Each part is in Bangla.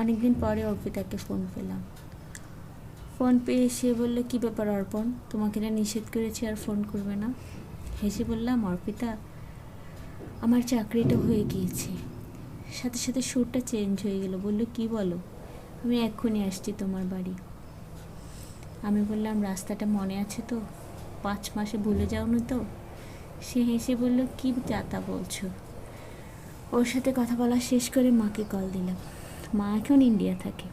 অনেকদিন পরে অর্পিতাকে ফোন পেলাম। ফোন পেয়ে সে বলল, কী ব্যাপার অর্পণ? তোমাকে না নিষেধ করেছি আর ফোন করবে না? হেসে বললাম, অর্পিতা, আমার চাকরিটা হয়ে গিয়েছে। সাথে সাথে সুরটা চেঞ্জ হয়ে গেল। বলল, কি বলো? আমি এক্ষুনি আসছি তোমার বাড়ি। আমি বললাম, রাস্তাটা মনে আছে তো? পাঁচ মাসে ভুলে যাওনি তো? সে হেসে বলল, কি যাতা বলছো? ওর সাথে কথা বলা শেষ করে মাকে কল দিলাম। মা এখন ইন্ডিয়া থাকে।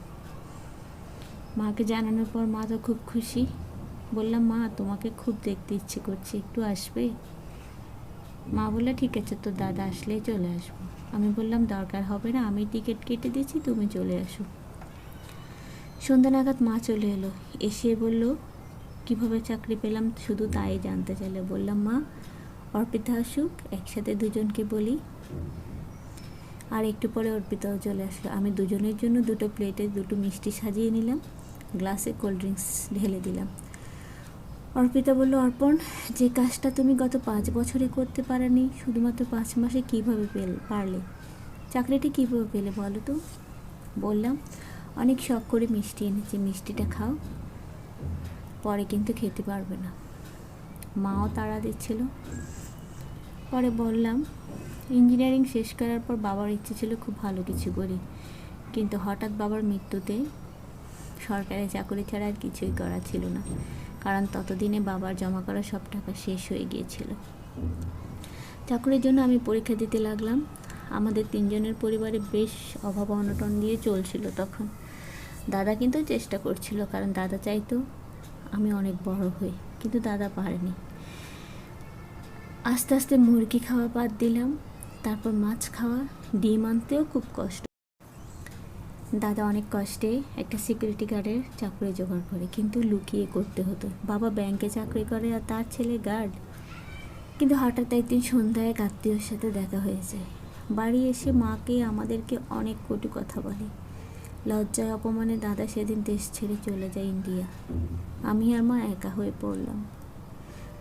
মাকে জানানোর পর মা তো খুব খুশি। বললাম, মা, তোমাকে খুব দেখতে ইচ্ছে করছে, একটু আসবে? মা বললে, ঠিক আছে তো দাদা আসলেই চলে আসব। আমি বললাম, দরকার হবে না, আমি টিকিট কেটে দিয়েছি, তুমি চলে আসো। সন্ধ্যা নাগাদ মা চলে এলো। এসে বলল, কীভাবে চাকরি পেলাম? শুধু তাই জানতে চাইলে। বললাম, মা, অর্পিতা আসুক, একসাথে দুজনকে বলি। আর একটু পরে অর্পিতাও চলে আসলো। আমি দুজনের জন্য দুটো প্লেটে দুটো মিষ্টি সাজিয়ে নিলাম, গ্লাসে কোল্ড ড্রিঙ্কস ঢেলে দিলাম। অর্পিতা বলল, অর্পণ, যে কাজটা তুমি গত পাঁচ বছরে করতে পারোনি, শুধুমাত্র পাঁচ মাসে কীভাবে পেল পারলে? চাকরিটি কীভাবে পেলে বলো তো? বললাম, অনেক শখ করে মিষ্টি এনেছি, মিষ্টিটা খাও, পরে কিন্তু খেতে পারবে না। মাও তাড়া দিচ্ছিল। পরে বললাম, ইঞ্জিনিয়ারিং শেষ করার পর বাবার ইচ্ছে ছিল খুব ভালো কিছু করি। কিন্তু হঠাৎ বাবার মৃত্যুতে সরকারি চাকরি ছাড়া আর কিছুই করা ছিল না। কারণ ততদিনে বাবার জমা করা সব টাকা শেষ হয়ে গিয়েছিল। চাকরির জন্য আমি পরীক্ষা দিতে লাগলাম। আমাদের তিনজনের পরিবারে বেশ অভাব অনটন দিয়ে চলছিল তখন। দাদা কিন্তু চেষ্টা করছিল, কারণ দাদা চাইতো আমি অনেক বড় হই, কিন্তু দাদা পারেনি। আস্তে আস্তে মুরগি খাওয়া বাদ দিলাম। তারপর মাছ খাওয়া, ডিম আনতেও খুব কষ্ট। দাদা অনেক কষ্টে একটা সিকিউরিটি গার্ডের চাকরি জোগাড় করে, কিন্তু লুকিয়ে করতে হতো। বাবা ব্যাংকে চাকরি করে আর তার ছেলে গার্ড কিন্তু হঠাৎ একদিন সন্ধ্যায় এক আত্মীয়র সাথে দেখা হয়ে যায় বাড়ি এসে মাকে আমাদেরকে অনেক কটু কথা বলে। লজ্জায় অপমানে দাদা সেদিন দেশ ছেড়ে চলে যায় ইন্ডিয়া। আমি আর মা একা হয়ে পড়লাম।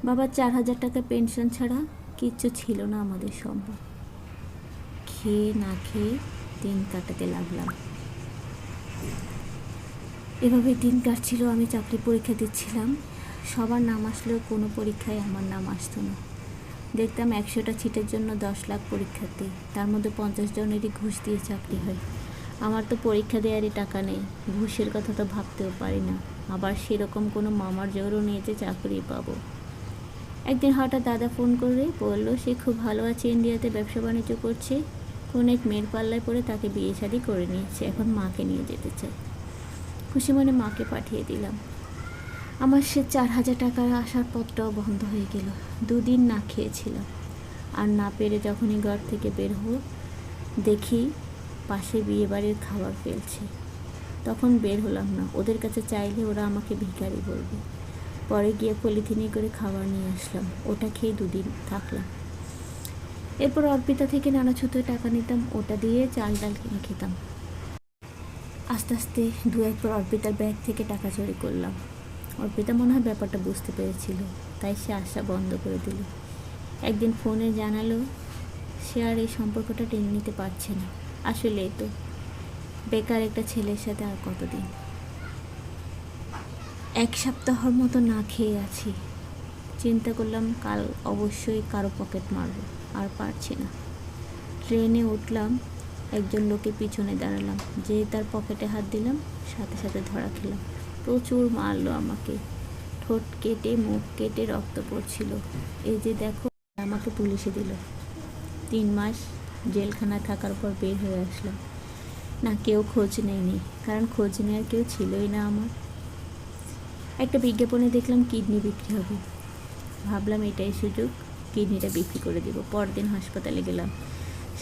বাবার চার হাজার টাকা পেনশন ছাড়া কিচ্ছু ছিল না আমাদের সম্ভব। খেয়ে না খেয়ে দিন কাটাতে লাগলাম। এভাবে দিন কাটছিল, আমি চাকরি পরীক্ষা দিচ্ছিলাম। সবার নাম আসলেও কোনো পরীক্ষায় আমার নাম আসতো না। দেখতাম একশোটা ছিটের জন্য দশ লাখ পরীক্ষার্থী, তার মধ্যে পঞ্চাশ জনেরই ঘুষ দিয়ে চাকরি হয়। আমার তো পরীক্ষা দেওয়ারই টাকা নেই, ঘুষের কথা তো ভাবতেও পারি না। আবার সেরকম কোনো মামার জোরও নেই যে চাকরি পাবো। একদিন হঠাৎ দাদা ফোন করে বলল, সে খুব ভালো আছে, ইন্ডিয়াতে ব্যবসা বাণিজ্য করছে। কোন এক মেয়ের পাল্লায় পড়ে তাকে বিয়ে শাদি করে নিয়েছে, এখন মাকে নিয়ে যেতে চায়। খুশি মনে মাকে পাঠিয়ে দিলাম। আমার সে চার হাজার টাকার আসার পথটাও বন্ধ হয়ে গেল। দুদিন না খেয়েছিলাম। আর না পেরে যখনই ঘর থেকে বের হব দেখি পাশে বিয়ে বাড়ির খাবার ফেলছে। তখন বের হলাম না। ওদের কাছে চাইলে ওরা আমাকে ভিখারি বলবে। পরে গিয়ে পলিথিনে করে খাবার নিয়ে আসলাম। ওটা খেয়ে দুদিন থাকলাম। এরপর অর্পিতা থেকে নানা ছুতোয় টাকা নিতাম, ওটা দিয়ে চাল ডাল কিনে খেতাম। আস্তে আস্তে দু একবার অর্পিতার ব্যাগ থেকে টাকা চুরি করলাম। অর্পিতা মনে হয় ব্যাপারটা বুঝতে পেরেছিল, তাই সে আশা বন্ধ করে দিল। একদিন ফোনে জানালো, সে আর এই সম্পর্কটা টেনে নিতে পারছে না। আসলেই তো, বেকার একটা ছেলের সাথে আর কতদিন? এক সপ্তাহর মতো না খেয়ে আছি। চিন্তা করলাম কাল অবশ্যই কারও পকেট মারবো, আর পারছি না। ট্রেনে উঠলাম, একজন লোকে পিছনে দাঁড়ালাম। যে তার পকেটে হাত দিলাম, সাথে সাথে ধরা খেলাম। প্রচুর মারলো আমাকে। ঠোঁট কেটে, মুখ কেটে রক্ত পড়ছিল। এই যে দেখো, আমাকে পুলিশে দিল। তিন মাস জেলখানায় থাকার পর বের হয়ে আসলাম। না, কেউ খোঁজ নেয়নি। কারণ খোঁজ নেওয়ার কেউ ছিলই না আমার। একটা বিজ্ঞাপনে দেখলাম কিডনি বিক্রি হবে। ভাবলাম এটাই সুযোগ, কিডনিটা বিক্রি করে দেবো। পরদিন হাসপাতালে গেলাম।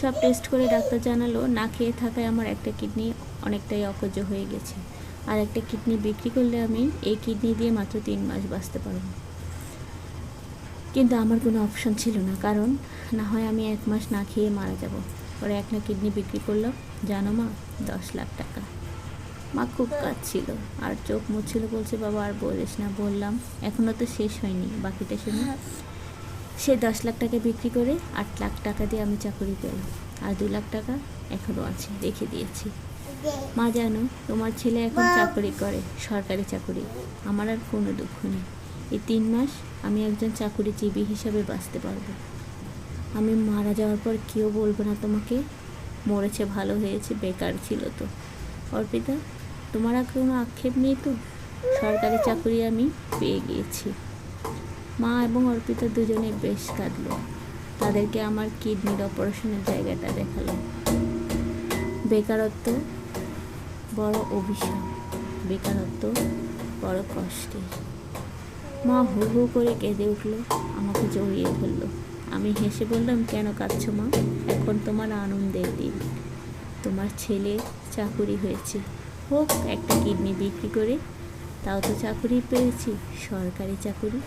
সব টেস্ট করে ডাক্তার জানালো, না খেয়ে থাকায় আমার একটা কিডনি অনেকটাই অকজ হয়ে গেছে। আর একটা কিডনি বিক্রি করলে আমি এই কিডনি দিয়ে মাত্র তিন মাস বাঁচতে পারব। কিন্তু আমার কোনো অপশন ছিল না, কারণ না হয় আমি এক মাস না খেয়ে মারা যাব। পরে একটা কিডনি বিক্রি করলাম জানো মা, দশ লাখ টাকা। মা খুব কাঁদছিল আর চোখ মুছছিল বলছে বাবা আর বলিস না বললাম। এখনও তো শেষ হয়নি বাকিটা শুনে সে দশ লাখ টাকা বিক্রি করে আট লাখ টাকা দিয়ে আমি চাকরি পেলাম। আর দু লাখ টাকা এখনও আছে রেখে দিয়েছি। মা জানো তোমার ছেলে এখন চাকরি করে সরকারি চাকরি। আমার আর কোনো দুঃখ নেই। এই তিন মাস আমি একজন চাকুরিজীবী হিসাবে বাঁচতে পারব। আমি মারা যাওয়ার পর কেউ বলব না তোমাকে। মরেছে ভালো হয়েছে বেকার ছিল তো। অর্পিতা তোমার আর কোনো আক্ষেপ নেই তো? সরকারি চাকরি আমি পেয়ে গিয়েছি। মা এবং অর্পিতা দুজনে বেশ কাঁদলো। তাদেরকে আমার কিডনির অপারেশনের জায়গাটা দেখাল বেকারত্ব বড় অভিশাপ। বেকারত্ব বড় কষ্টের। মা হু হু করে কেঁদে উঠল, আমাকে জড়িয়ে ধরলো। আমি হেসে বললাম, কেন কাঁদছো মা? এখন তোমার আনন্দের দিন। তোমার ছেলে চাকুরি হয়েছে। হোক একটা কিডনি বিক্রি করে। তাও তো চাকুরি পেয়েছি সরকারি চাকুরি।